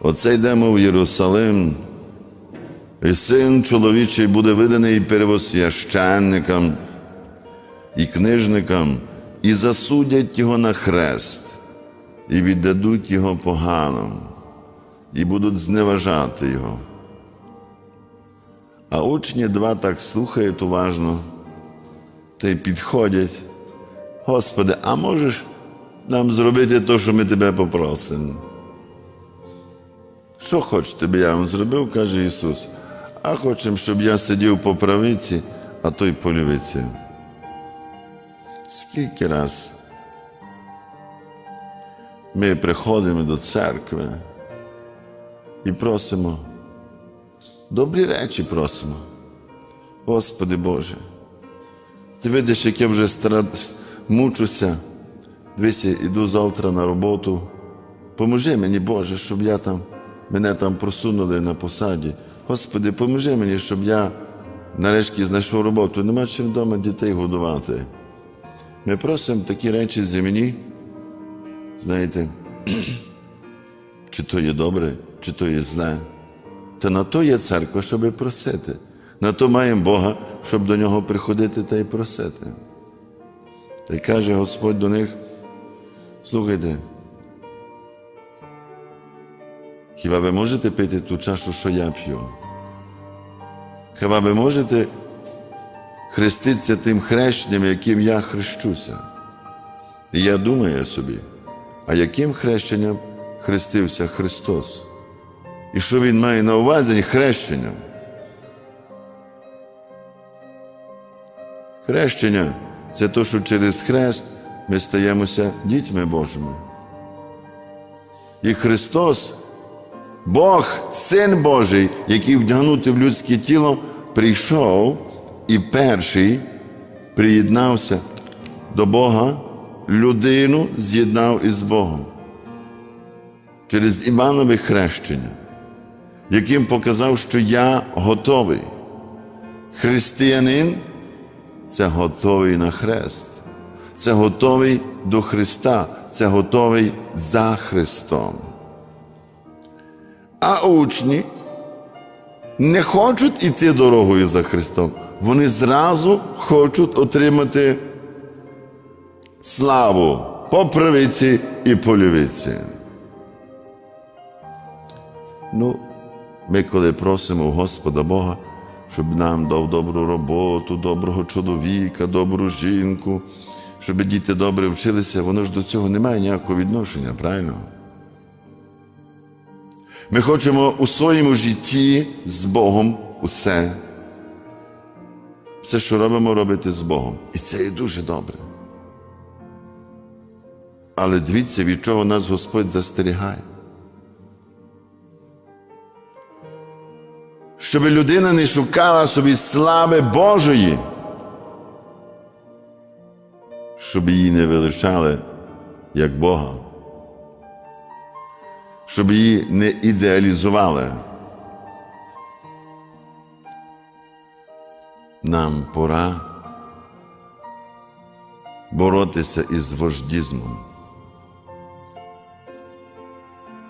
Оце йдемо в Єрусалим, і син чоловічий буде виданий первосвященникам і книжникам, і засудять його на хрест, і віддадуть його поганим, і будуть зневажати його. А учні два так слухають уважно та й підходять. Господи, а можеш нам зробити те, що ми тебе попросимо? Що хочете, би я вам зробив, каже Ісус. А хочемо, щоб я сидів по правиці, а той по лівиці. Скільки раз ми приходимо до церкви і просимо, добрі речі просимо. Господи Боже, ти видиш, як я вже стара... мучуся. Дивися, іду завтра на роботу. Поможи мені, Боже, щоб я там, мене там просунули на посаді. Господи, поможи мені, щоб я нарешті знайшов роботу. Нема чим вдома дітей годувати. Ми просимо такі речі земні. Знаєте, чи то є добре, чи то є зле. Та на то є церква, щоб просити. На то маємо Бога, щоб до нього приходити та й просити. Й каже Господь до них, слухайте, хіба ви можете пити ту чашу, що я п'ю? Хіба ви можете хреститися тим хрещенням, яким я хрещуся? І я думаю собі, а яким хрещенням хрестився Христос? І що Він має на увазі хрещенням? Хрещення це то, що через хрест ми стаємося дітьми Божими. І Христос, Бог, Син Божий, який вдягнутий в людське тіло, прийшов і перший приєднався до Бога, людину з'єднав із Богом через Іванове хрещення, яким показав, що я готовий. Християнин це готовий на хрест, це готовий до Христа, це готовий за Христом. А учні не хочуть іти дорогою за Христом. Вони зразу хочуть отримати славу по правиці і по лівиці. Ну, ми коли просимо Господа Бога, щоб нам дав добру роботу, доброго чоловіка, добру жінку, щоб діти добре вчилися, воно ж до цього не має ніякого відношення, правильно? Ми хочемо у своєму житті з Богом усе. Все, що робимо, робити з Богом. І це є дуже добре. Але дивіться, від чого нас Господь застерігає. Щоб людина не шукала собі слави Божої, щоб її не величали як Бога, щоб її не ідеалізували. Нам пора боротися із вождізмом.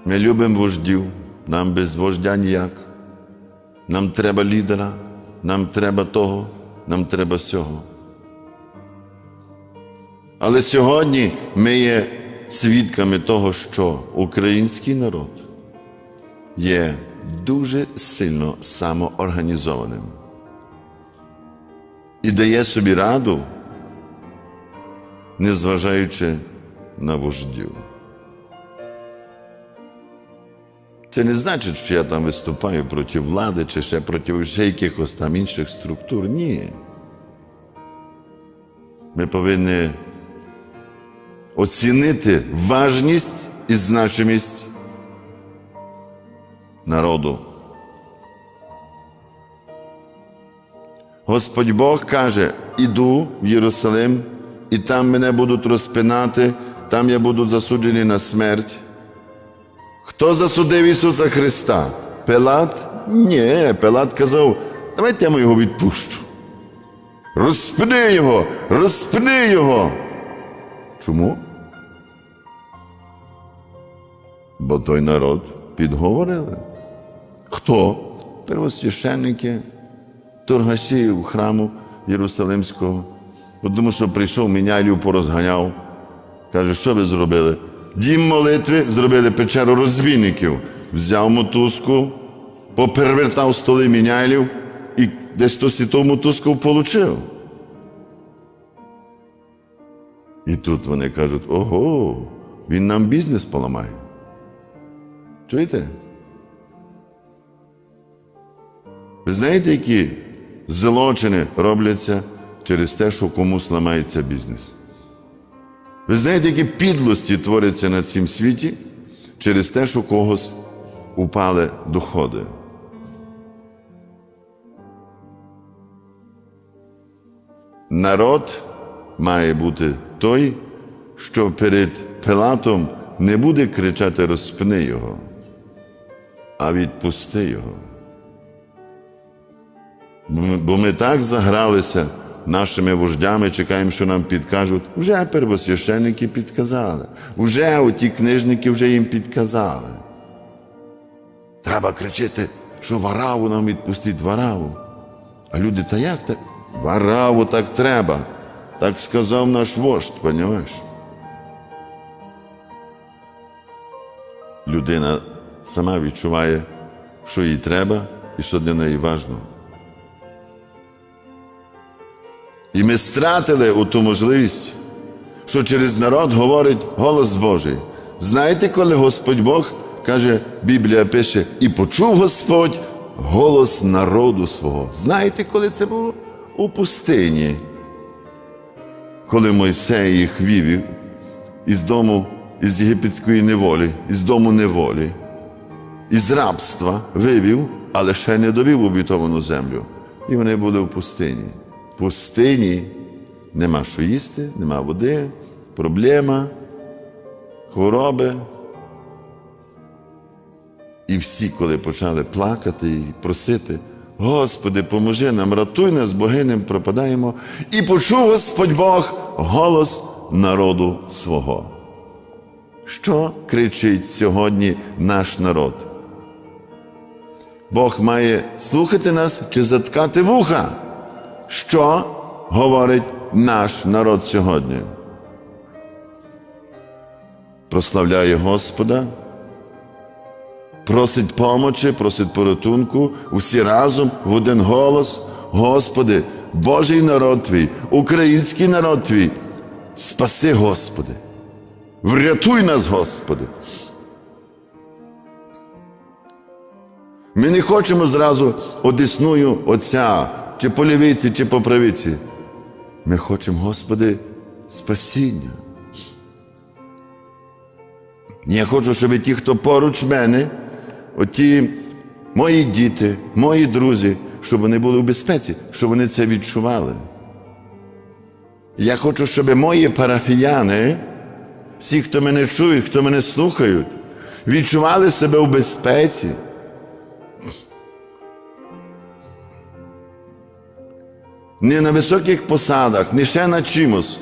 Ми любимо вождів, нам без вождя ніяк. Нам треба лідера, нам треба того, нам треба сього. Але сьогодні ми є свідками того, що український народ є дуже сильно самоорганізованим і дає собі раду, незважаючи на вождів. Це не значить, що я там виступаю проти влади чи ще проти ще якихось там інших структур. Ні. Ми повинні оцінити важність і значимість народу. Господь Бог каже: іду в Єрусалим, і там мене будуть розпинати, там я буду засуджений на смерть. Хто засудив Ісуса Христа? Пилат? Ні, Пилат казав, давайте я його відпущу. Розпни його, розпни його. Чому? Бо той народ підговорили. Хто? Первосвященники, торгаші храму Єрусалимського. Тому що прийшов мінялів, порозганяв. Каже, що ви зробили? Дім молитви зробили печеру розбійників. Взяв мотузку, поперевертав столи мінялів і десь хтось і ту мотузку получив. І тут вони кажуть: ого, він нам бізнес поламає. Чуєте? Ви знаєте, які злочини робляться через те, що комусь ламається бізнес? Ви знаєте, які підлості творяться на цім світі через те, що когось упали доходи? Народ має бути той, що перед Пилатом не буде кричати розпни його, а відпусти його. Бо ми- так загралися нашими вождями, чекаємо, що нам підкажуть. Вже первосвященники підказали, вже оті книжники вже їм підказали. Треба кричати, що вараву нам відпустіть вараву. А люди, та як так? Вараву так треба. Так сказав наш вождь, понімаєш? Людина сама відчуває, що їй треба і що для неї важливо. І ми стратили у ту можливість, що через народ говорить голос Божий. Знаєте, коли Господь Бог каже, Біблія пише, і почув Господь голос народу свого. Знаєте, коли це було? У пустині. Коли Мойсей їх вивів із дому, із єгипетської неволі, із дому неволі, із рабства вивів, але ще не довів обітовану землю. І вони були в пустині. В пустині нема що їсти, нема води, проблема, хвороби. І всі, коли почали плакати і просити, Господи, поможи нам, ратуй нас, богиням пропадаємо. І почув Господь Бог голос народу свого. Що кричить сьогодні наш народ? Бог має слухати нас чи заткати вуха. Що говорить наш народ сьогодні? Прославляє Господа, просить помочі, просить порятунку, усі разом в один голос. Господи, Божий народ твій, український народ твій, спаси, Господи, врятуй нас, Господи. Ми не хочемо зразу одесною Отця, чи по лівиці, чи по правиці. Ми хочемо, Господи, спасіння. Я хочу, щоб ті, хто поруч мене, оті мої діти, мої друзі, щоб вони були у безпеці, щоб вони це відчували. Я хочу, щоб мої парафіяни, всі, хто мене чують, хто мене слухають, відчували себе у безпеці. Не на високих посадах, не ще на чимось,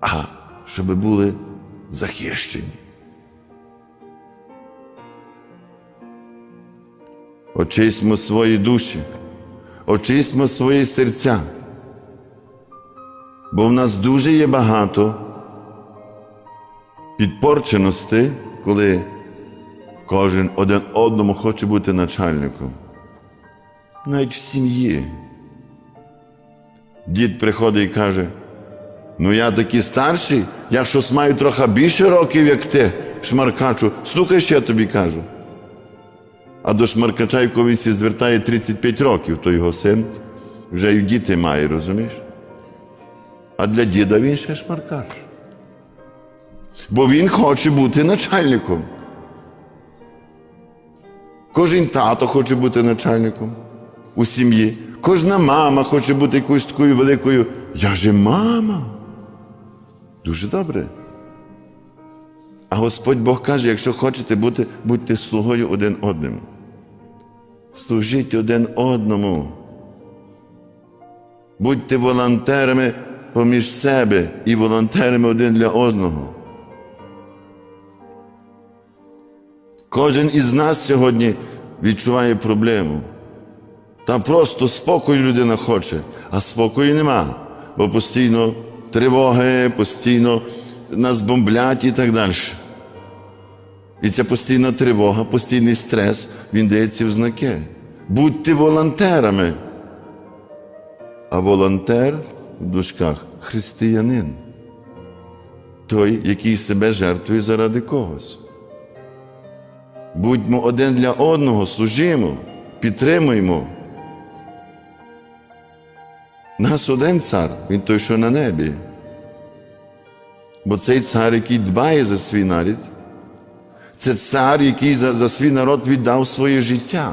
а щоб були захищені. Очисьмо свої душі, очисьмо свої серця. Бо в нас дуже є багато підпорченості, коли кожен один одному хоче бути начальником. Навіть в сім'ї. Дід приходить і каже: ну я такий старший, я щось маю трохи більше років, як ти, шмаркачу. Слухай, що я тобі кажу. А до шмаркача, він сі звертає 35 років, то його син вже й діти має, розумієш? А для діда він ще шмаркач. Бо він хоче бути начальником. Кожен тато хоче бути начальником у сім'ї. Кожна мама хоче бути якоюсь такою великою. Я же мама. Дуже добре. А Господь Бог каже, якщо хочете бути, будьте слугою один одному. Служіть один одному. Будьте волонтерами поміж себе і волонтерами один для одного. Кожен із нас сьогодні відчуває проблему. Там просто спокою людина хоче, а спокою нема, бо постійно тривоги, постійно нас бомблять і так далі. І ця постійна тривога, постійний стрес, він дається в знаки. Будьте волонтерами. А волонтер в дужках християнин. Той, який себе жертвує заради когось. Будьмо один для одного, служімо, підтримуємо. Нас один цар, він той, що на небі. Бо цей цар, який дбає за свій народ, це цар, який за, за свій народ віддав своє життя.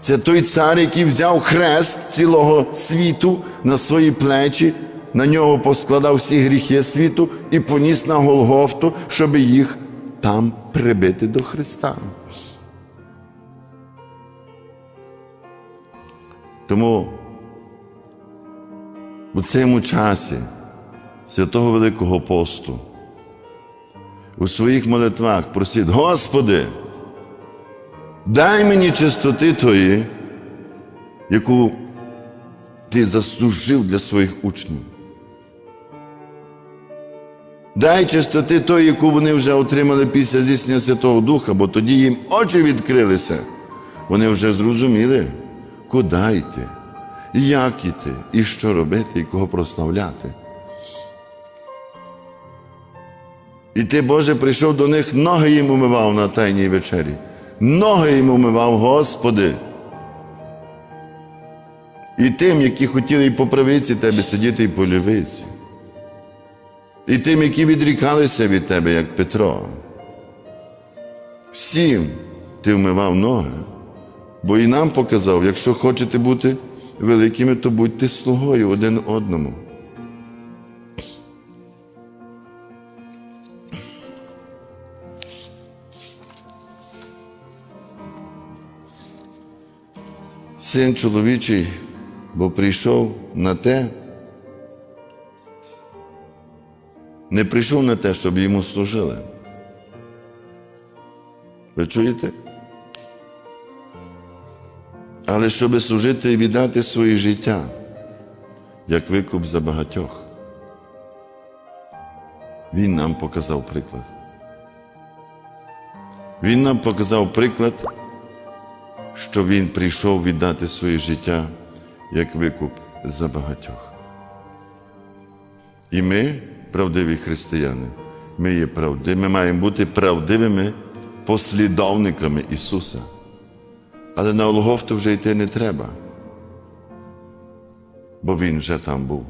Це той цар, який взяв хрест цілого світу на свої плечі, на нього поскладав всі гріхи світу і поніс на Голгофту, щоб їх там прибити до Христа. Тому у цьому часі святого Великого посту у своїх молитвах просіть, Господи, дай мені чистоти Твої, яку Ти заслужив для своїх учнів. Дай чистоти той, яку вони вже отримали після здійснення Святого Духа, бо тоді їм очі відкрилися. Вони вже зрозуміли, куди йти, як йти, і що робити, і кого прославляти. І ти, Боже, прийшов до них, ноги їм умивав на Тайній вечері. Ноги їм умивав, Господи. І тим, які хотіли і по правиці тебе сидіти, і по лівиці. І тим, які відрікалися від тебе, як Петро. Всім ти вмивав ноги, бо і нам показав, якщо хочете бути великими, то будьте слугою один одному. Син чоловічий, бо прийшов на те, не прийшов на те, щоб йому служили. Ви чуєте? Але щоб служити і віддати своє життя, як викуп за багатьох. Він нам показав приклад. Він нам показав приклад, що Він прийшов віддати своє життя як викуп за багатьох. І ми, правдиві християни, ми є правди, ми маємо бути правдивими послідовниками Ісуса. Але на Олгофту вже йти не треба, бо Він вже там був.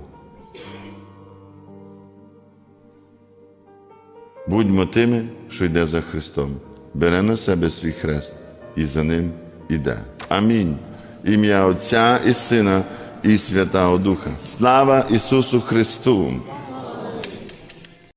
Будьмо тими, що йде за Христом, бере на себе свій хрест і за ним іде. Амінь. Ім'я Отця і Сина і Святого Духа. Слава Ісусу Христу!